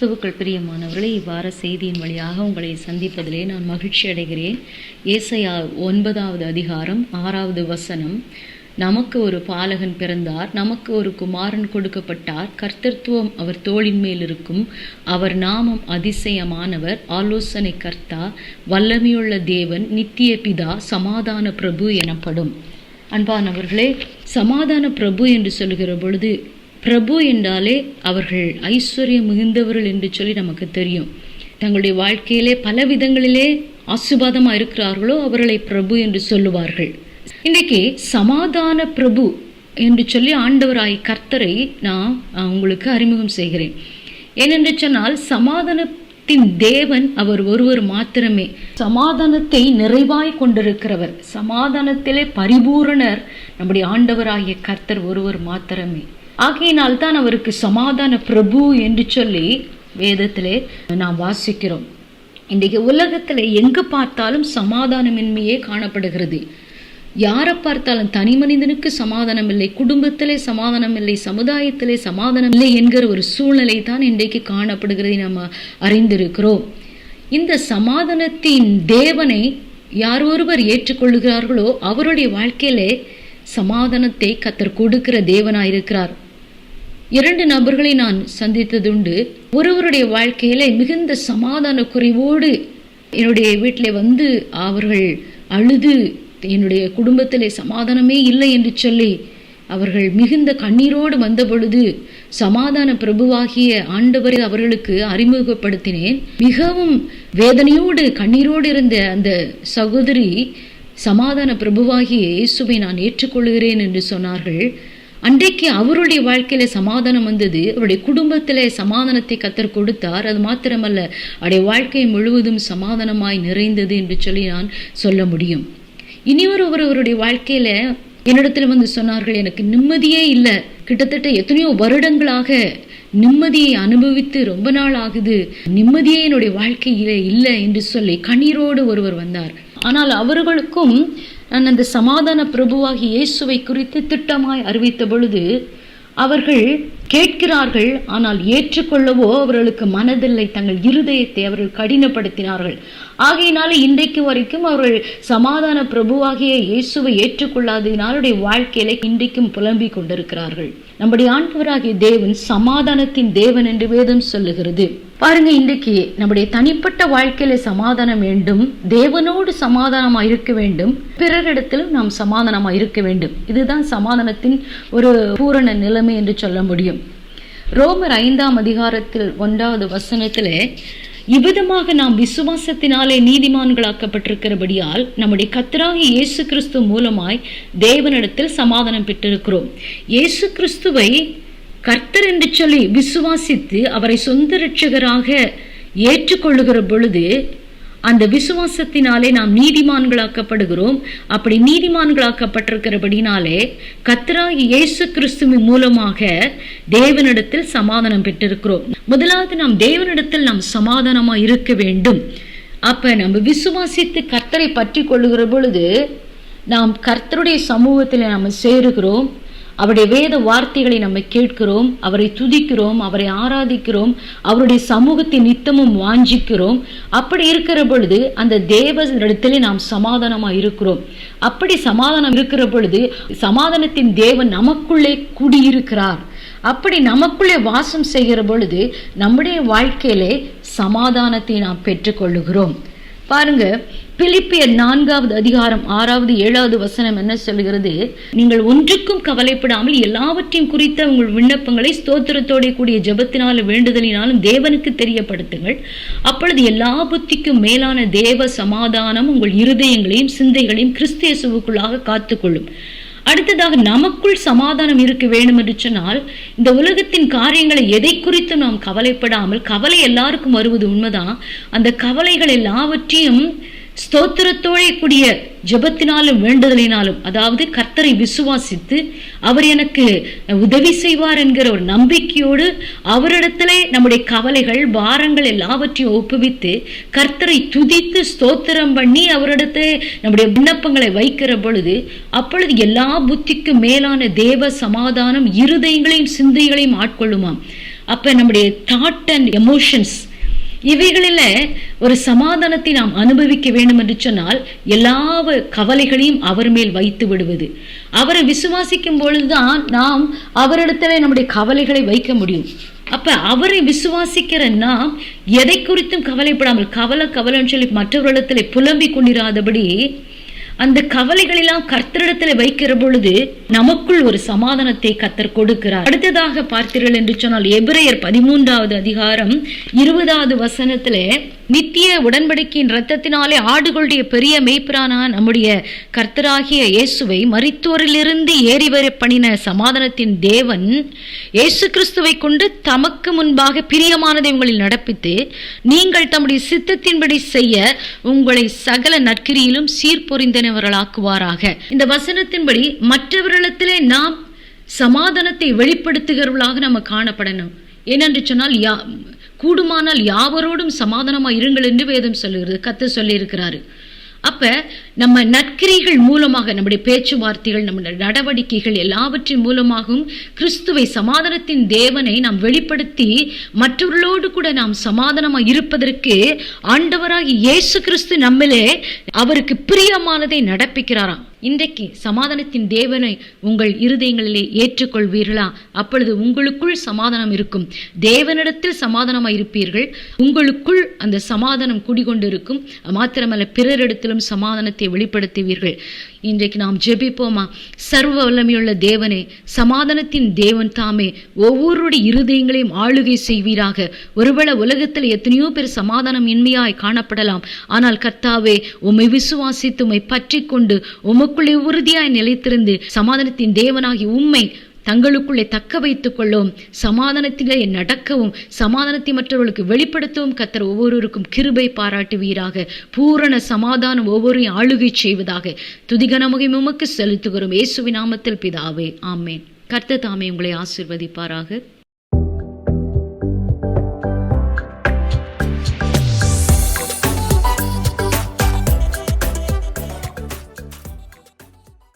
கிறிஸ்துவுக்கள் பிரியமானவர்களே இவ்வார செய்தியின் வழியாக உங்களை சந்திப்பதிலே நான் மகிழ்ச்சி அடைகிறேன். ஏசையா ஒன்பதாவது அதிகாரம் ஆறாவது வசனம். நமக்கு ஒரு பாலகன் பிறந்தார் நமக்கு ஒரு குமாரன் கொடுக்கப்பட்டார். கர்த்தத்துவம் அவர் தோளின் மேல் இருக்கும். அவர் நாமம் அதிசயமானவர். ஆலோசனை கர்த்தா வல்லமையுள்ள தேவன் நித்திய பிதா சமாதான பிரபு எனப்படும். அன்பானவர்களே சமாதான பிரபு என்று சொல்லுகிற பொழுது பிரபு என்றாலே அவர்கள் ஐஸ்வர்யம் மிகுந்தவர்கள் என்று சொல்லி நமக்கு தெரியும். தங்களுடைய வாழ்க்கையிலே பல விதங்களிலே ஆசிர்வாதமாக இருக்கிறார்களோ அவர்களை பிரபு என்று சொல்லுவார்கள். இன்றைக்கு சமாதான பிரபு என்று சொல்லி ஆண்டவராய் கர்த்தரை நான் உங்களுக்கு அறிமுகம் செய்கிறேன். ஏனென்று சொன்னால் சமாதானத்தின் தேவன் அவர் ஒருவர் மாத்திரமே. சமாதானத்தை நிறைவாய் கொண்டிருக்கிறவர். சமாதானத்திலே பரிபூரணர் நம்முடைய ஆண்டவராகிய கர்த்தர் ஒருவர் மாத்திரமே. ஆகையினால் தான் அவருக்கு சமாதான பிரபு என்று சொல்லி வேதத்திலே நாம் வாசிக்கிறோம். இன்றைக்கு உலகத்தில் எங்கு பார்த்தாலும் சமாதானமின்மையே காணப்படுகிறது. யாரை பார்த்தாலும் தனி மனிதனுக்கு சமாதானம் இல்லை குடும்பத்திலே சமாதானம் இல்லை சமுதாயத்திலே சமாதானம் இல்லை என்கிற ஒரு சூழ்நிலை தான் இன்றைக்கு காணப்படுகிறதை நம்ம அறிந்திருக்கிறோம். இந்த சமாதானத்தின் தேவனை யார் ஒருவர் ஏற்றுக்கொள்ளுகிறார்களோ அவருடைய வாழ்க்கையிலே சமாதானத்தை கத்தர் கொடுக்கிற தேவனாயிருக்கிறார். இரண்டு நபர்களை நான் சந்தித்ததுண்டு. ஒருவருடைய வாழ்க்கையில மிகுந்த சமாதான குறைவோடு என்னுடைய வீட்டில் வந்து அவர்கள் அழுது என்னுடைய குடும்பத்திலே சமாதானமே இல்லை என்று சொல்லி அவர்கள் மிகுந்த கண்ணீரோடு வந்த பொழுது சமாதான பிரபுவாகிய ஆண்டவரை அவர்களுக்கு அறிமுகப்படுத்தினேன். மிகவும் வேதனையோடு கண்ணீரோடு இருந்த அந்த சகோதரி சமாதான பிரபுவாகிய இயேசுவை நான் ஏற்றுக்கொள்கிறேன் என்று சொன்னார்கள். அன்றைக்கு அவருடைய வாழ்க்கையில சமாதானம் வந்தது. அவருடைய குடும்பத்திலே சமாதானத்தை கத்தர் கொடுத்தார். அது மாத்திரமல்ல அவருடைய வாழ்க்கை முழுவதும் சமாதானமாய் நிறைந்தது என்று சொல்லி நான் சொல்ல முடியும். இனிவர் ஒரு அவருடைய வாழ்க்கையில என்னிடத்துல வந்து சொன்னார்கள் எனக்கு நிம்மதியே இல்லை. கிட்டத்தட்ட எத்தனையோ வருடங்களாக நிம்மதியை அனுபவித்து ரொம்ப நாள் ஆகுது. நிம்மதியே என்னுடைய வாழ்க்கையில இல்லை என்று சொல்லி கண்ணீரோடு ஒருவர் வந்தார். ஆனால் அவர்களுக்கும் நான் அந்த சமாதான பிரபுவாகி இயேசுவை குறித்து திட்டமாய் அறிவித்த பொழுது அவர்கள் கேட்கிறார்கள் ஆனால் ஏற்றுக்கொள்ளவோ அவர்களுக்கு மனதில்லை. தங்கள் இருதயத்தை அவர்கள் கடினப்படுத்தினார்கள். ஆகையினால இன்றைக்கு வரைக்கும் அவர்கள் சமாதான பிரபுவாகிய இயேசுவை ஏற்றுக்கொள்ளாததினாலுடைய வாழ்க்கையில இன்றைக்கும் புலம்பிக் கொண்டிருக்கிறார்கள். நம்முடைய ஆண்டவராகிய தேவன் சமாதானத்தின் தேவன் என்று வேதம் சொல்லுகிறது. பாருங்க இன்றைக்கு நம்முடைய தனிப்பட்ட வாழ்க்கையில சமாதானம் வேண்டும். தேவனோடு சமாதானமா இருக்க வேண்டும். பிறரிடத்திலும் நாம் சமாதானமா இருக்க வேண்டும். இதுதான் சமாதானத்தின் ஒரு பூரண நிலைமை என்று சொல்ல முடியும். ரோமர் ஐந்தாம் அதிகாரத்தில் ஒன்றாவது வசனத்தில் இவ்விதமாக நாம் விசுவாசத்தினாலே நீதிமான்களாக்கப்பட்டிருக்கிறபடியால் நம்முடைய கத்தராகி இயேசு கிறிஸ்து மூலமாய் தேவனிடத்தில் சமாதானம் பெற்றிருக்கிறோம். இயேசு கிறிஸ்துவை கர்த்தர் என்று சொல்லி விசுவாசித்து அவரை சொந்த ரட்சகராக ஏற்றுக்கொள்ளுகிற பொழுது அந்த விசுவாசத்தினாலே நாம் நீதிமான்களாக்கப்படுகிறோம். அப்படி நீதிமான்களாக்கப்பட்டிருக்கிறபடினாலே கத்ராகி இயேசு கிறிஸ்துவின் மூலமாக தேவனிடத்தில் சமாதானம் பெற்றிருக்கிறோம். முதலாவது நாம் தேவனிடத்தில் நாம் சமாதானமா இருக்க வேண்டும். அப்ப நம்ம விசுவாசித்து கர்த்தரை பற்றி கொள்ளுகிற பொழுது நாம் கர்த்தருடைய சமூகத்தில் நாம் சேருகிறோம். அவருடைய வேத வார்த்தைகளை நம்ம கேட்கிறோம் அவரை துதிக்கிறோம் அவரை ஆராதிக்கிறோம் அவருடைய சமூகத்தை நித்தமும் வாஞ்சிக்கிறோம். அப்படி இருக்கிற பொழுது அந்த தேவ நாம் சமாதானமாக இருக்கிறோம். அப்படி சமாதானம் இருக்கிற பொழுது சமாதானத்தின் தேவன் நமக்குள்ளே குடியிருக்கிறார். அப்படி நமக்குள்ளே வாசம் செய்கிற பொழுது நம்முடைய வாழ்க்கையிலே சமாதானத்தை நாம் பெற்றுக்கொள்ளுகிறோம். பாருங்க பிலிப்பியர் நான்காவது அதிகாரம் ஆறாவது ஏழாவது வசனம் என்ன சொல்கிறது நீங்கள் ஒன்றுக்கும் கவலைப்படாமல் எல்லாவற்றையும் குறித்த உங்கள் விண்ணப்பங்களை ஸ்தோத்திரத்தோட கூடிய ஜபத்தினாலும் வேண்டுதலினாலும் தேவனுக்கு தெரியப்படுத்துங்கள். அப்பொழுது எல்லா புத்திக்கும் மேலான தேவ சமாதானம் உங்கள் இருதயங்களையும் சிந்தைகளையும் கிறிஸ்தேசுவுக்குள்ளாக காத்துக்கொள்ளும். அடுத்ததாக நமக்குள் சமாதானம் இருக்க வேண்டும் என்று சொன்னால் இந்த உலகத்தின் காரியங்களை எதை குறித்து நாம் கவலைப்படாமல் கவலை எல்லாருக்கும் வருவது உண்மைதான். அந்த கவலைகள் எல்லாவற்றையும் ஸ்தோத்திரத்தோழே கூடிய ஜபத்தினாலும் வேண்டுதலினாலும் அதாவது கர்த்தரை விசுவாசித்து அவர் எனக்கு உதவி செய்வார் என்கிற ஒரு நம்பிக்கையோடு அவரிடத்திலே நம்முடைய கவலைகள் பாரங்கள் எல்லாவற்றையும் ஒப்புவித்து கர்த்தரை துதித்து ஸ்தோத்திரம் பண்ணி அவரிடத்தை நம்முடைய விண்ணப்பங்களை வைக்கிற பொழுது அப்பொழுது எல்லா புத்திக்கும் மேலான தேவ சமாதானம் இருதயங்களையும் சிந்தைகளையும் ஆட்கொள்ளுமாம். அப்போ நம்முடைய தாட் அண்ட் எமோஷன்ஸ் இவைகளில் ஒரு சமாதானத்தை நாம் அனுபவிக்க வேண்டும் என்று சொன்னால் எல்லா கவலைகளையும் அவர் மேல் வைத்து விடுவது. அவரை விசுவாசிக்கும் பொழுதுதான் நாம் அவரிடத்துல நம்முடைய கவலைகளை வைக்க முடியும். அப்ப அவரை விசுவாசிக்கிற நாம் எதை குறித்தும் கவலைப்படாமல் கவலை கவலைன்னு சொல்லி மற்றவர்களிடத்துல புலம்பிக் கொண்டிராதபடி அந்த கவலைகளெல்லாம் கர்த்தரிடத்துல வைக்கிற பொழுது நமக்குள் ஒரு சமாதானத்தை கத்தர் கொடுக்கிறார். அடுத்ததாக பார்த்தீர்கள் என்று சொன்னால் எபிரேயர் பதிமூன்றாவது அதிகாரம் இருபதாவது வசனத்துல நித்திய உடன்படிக்கையின் இரத்தத்தினாலே ஆடுகளுடைய பெரிய மெய்ப்பிரானா நம்முடைய கர்த்தராகிய இயேசுவை மறித்தோரிலிருந்து ஏறி வர பண்ணின சமாதானத்தின் தேவன் இயேசு கிறிஸ்துவை கொண்டு தமக்கு முன்பாக பிரியமானதை உங்களில் நடப்பித்து நீங்கள் தம்முடைய சித்தத்தின்படி செய்ய உங்களை சகல நற்கிரியிலும் சீர்பொறிந்தனவர்களாக்குவாராக இந்த வசனத்தின்படி மற்றவர்களிடத்திலே நாம் சமாதானத்தை வெளிப்படுத்துகிறவர்களாக நம்ம காணப்படணும். ஏனென்று சொன்னால் யா கூடுமானால் யாவரோடும் சமாதானமா இருங்கள் என்று வேதம் சொல்லுகிறது கத்து சொல்லியிருக்கிறாரு. அப்ப நம்ம நற்கிரிகள் மூலமாக நம்முடைய பேச்சுவார்த்தைகள் நம்முடைய நடவடிக்கைகள் எல்லாவற்றின் மூலமாகவும் கிறிஸ்துவை சமாதானத்தின் தேவனை நாம் வெளிப்படுத்தி மற்றவர்களோடு கூட நாம் சமாதானமா இருப்பதற்கு ஆண்டவராகி இயேசு கிறிஸ்து நம்மளே அவருக்கு பிரியமானதை நடப்பிக்கிறாராம். இன்றைக்கு சமாதானத்தின் தேவனை உங்கள் இருதயங்களிலே ஏற்றுக்கொள்வீர்களா? அப்பொழுது உங்களுக்குள் சமாதானம் இருக்கும். தேவனிடத்தில் சமாதானமாக இருப்பீர்கள் உங்களுக்குள் அந்த சமாதானம் குடிகொண்டிருக்கும். மாத்திரமல்ல பிறரிடத்திலும் சமாதானத்தை வெளிப்படுத்துவீர்கள். இன்றைக்கு நாம் ஜெபிப்போமா? சர்வ வல்லமையுள்ள தேவனே சமாதானத்தின் தேவன் தாமே ஒவ்வொருடைய இருதயங்களையும் ஆளுகை செய்வீராக. ஒருவேளை உலகத்தில் எத்தனையோ பேர் சமாதானம் இன்மையாய் காணப்படலாம். ஆனால் கர்த்தாவே உம்மை விசுவாசித்து உம்மை பற்றி கொண்டு உமக்குள்ளே உறுதியாய் நிலைத்திருந்து சமாதானத்தின் தேவனாகி உண்மை தங்களுக்குள்ளே தக்க வைத்துக் கொள்ளவும் சமாதானத்திலே நடக்கவும் சமாதானத்தை மற்றவர்களுக்கு வெளிப்படுத்தவும் கத்தர் ஒவ்வொருவருக்கும் கிருபை பாராட்டுவீராக. பூரண சமாதானம் ஒவ்வொருவரையும் ஆளுகை செய்வதாக துதிகனமுகை உமக்கு செலுத்துகிறோம். இயேசுவின் நாமத்தில் பிதாவே ஆமேன். கர்த்த தாமே உங்களை ஆசிர்வதிப்பாராக.